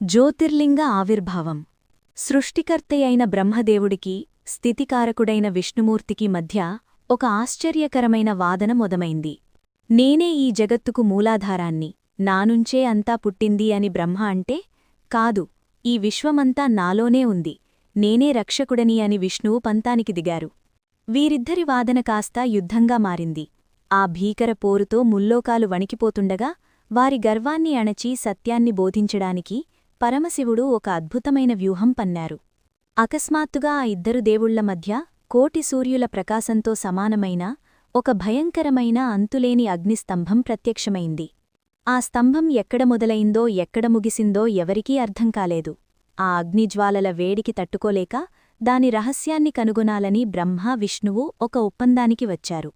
జ్యోతిర్లింగ ఆవిర్భావం. సృష్టికర్తయైన బ్రహ్మదేవుడికి స్థితికారకుడైన విష్ణుమూర్తికి మధ్య ఒక ఆశ్చర్యకరమైన వాదన మొదమైంది. నేనే ఈ జగత్తుకు మూలాధారాన్ని నానుంచే అంతా పుట్టింది అని బ్రహ్మ అంటే కాదు ఈ విశ్వమంతా నాలోనే ఉంది నేనే రక్షకుడని అని విష్ణువు పంతానికి దిగారు. వీరిద్దరి వాదన కాస్త యుద్ధంగా మారింది. ఆ భీకర పోరుతో ముల్లోకాలు వణికిపోతుండగా వారి గర్వాన్ని అణచి సత్యాన్ని బోధించడానికి పరమశివుడు ఒక అద్భుతమైన వ్యూహం పన్నారు. అకస్మాత్తుగా ఆ ఇద్దరు దేవుళ్ళ మధ్య కోటి సూర్యుల ప్రకాశంతో సమానమైన ఒక భయంకరమైన అంతులేని అగ్నిస్తంభం ప్రత్యక్షమైంది. ఆ స్తంభం ఎక్కడ మొదలైందో ఎక్కడ ముగిసిందో ఎవరికీ అర్థం కాలేదు. ఆ అగ్నిజ్వాలల వేడికి తట్టుకోలేక దాని రహస్యాన్ని కనుగొనాలని బ్రహ్మ విష్ణువు ఒక ఒప్పందానికి వచ్చారు.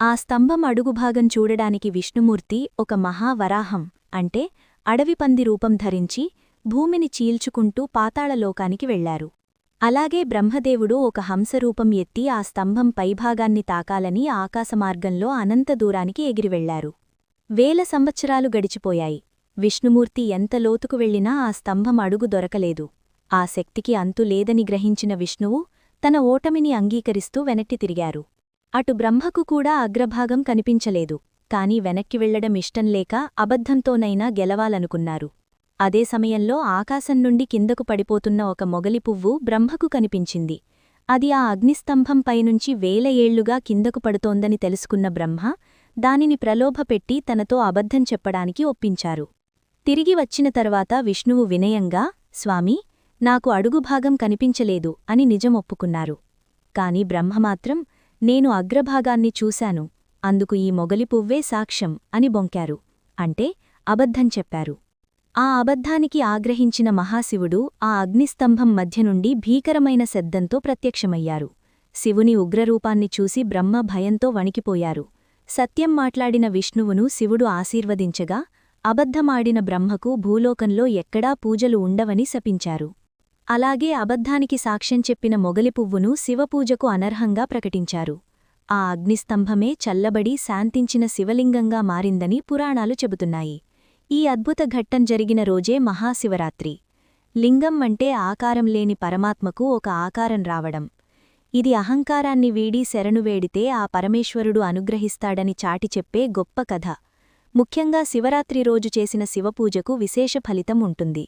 ఆ స్తంభం అడుగుభాగం చూడడానికి విష్ణుమూర్తి ఒక మహావరాహం అంటే అడవిపంది రూపం ధరించి భూమిని చీల్చుకుంటూ పాతాళలోకానికి వెళ్ళారు. అలాగే బ్రహ్మదేవుడు ఒక హంసరూపం ఎత్తి ఆ స్తంభం పైభాగాన్ని తాకాలని ఆకాశమార్గంలో అనంత దూరానికి ఎగిరివెళ్ళారు. వేల సంవత్సరాలు గడిచిపోయాయి. విష్ణుమూర్తి ఎంత లోతుకు వెళ్ళినా ఆ స్తంభం అడుగు దొరకలేదు. ఆ శక్తికి అంతు లేదని గ్రహించిన విష్ణువు తన ఓటమిని అంగీకరిస్తూ వెనక్కి తిరిగారు. అటు బ్రహ్మకు కూడా అగ్రభాగం కనిపించలేదు. కాని వెనక్కి వెళ్ళడం ఇష్టంలేక అబద్ధంతోనైనా గెలవాలనుకున్నారు. అదే సమయంలో ఆకాశం నుండి కిందకు పడిపోతున్న ఒక మొగలి పువ్వు బ్రహ్మకు కనిపించింది. అది ఆ అగ్నిస్తంభంపైనుంచి వేల ఏళ్ళుగా కిందకు పడుతోందని తెలుసుకున్న బ్రహ్మ దానిని ప్రలోభపెట్టి తనతో అబద్ధం చెప్పడానికి ఒప్పించారు. తిరిగి వచ్చిన తర్వాత విష్ణువు వినయంగా స్వామీ నాకు అడుగుభాగం కనిపించలేదు అని నిజం ఒప్పుకున్నారు. కాని బ్రహ్మమాత్రం నేను అగ్రభాగాన్ని చూశాను అందుకు ఈ మొగలి పువ్వే సాక్ష్యం అని బొంకారు. అంటే అబద్ధం చెప్పారు. ఆ అబద్ధానికి ఆగ్రహించిన మహాశివుడు ఆ అగ్నిస్తంభం మధ్య నుండి భీకరమైన శబ్దంతో ప్రత్యక్షమయ్యారు. శివుని ఉగ్రరూపాన్ని చూసి బ్రహ్మ భయంతో వణికిపోయారు. సత్యం మాట్లాడిన విష్ణువును శివుడు ఆశీర్వదించగా అబద్ధమాడిన బ్రహ్మకు భూలోకంలో ఎక్కడా పూజలు ఉండవని శపించారు. అలాగే అబద్ధానికి సాక్ష్యం చెప్పిన మొగలి పువ్వును శివపూజకు అనర్హంగా ప్రకటించారు. ఆ అగ్నిస్తంభమే చల్లబడి శాంతించిన శివలింగంగా మారిందని పురాణాలు చెబుతున్నాయి. ఈ అద్భుత ఘట్టం జరిగిన రోజే మహాశివరాత్రి. లింగం అంటే ఆకారం లేని పరమాత్మకు ఒక ఆకారం రావడం. ఇది అహంకారాన్ని వీడి శరణు వేడితే ఆ పరమేశ్వరుడు అనుగ్రహిస్తాడని చాటి చెప్పే గొప్ప కథ. ముఖ్యంగా శివరాత్రి రోజు చేసిన శివపూజకు విశేష ఫలితం ఉంటుంది.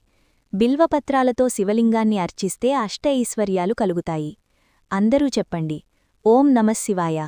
బిల్వపత్రాలతో శివలింగాన్ని అర్చిస్తే అష్ట ఐశ్వర్యాలు కలుగుతాయి. అందరూ చెప్పండి. ఓం నమశివాయ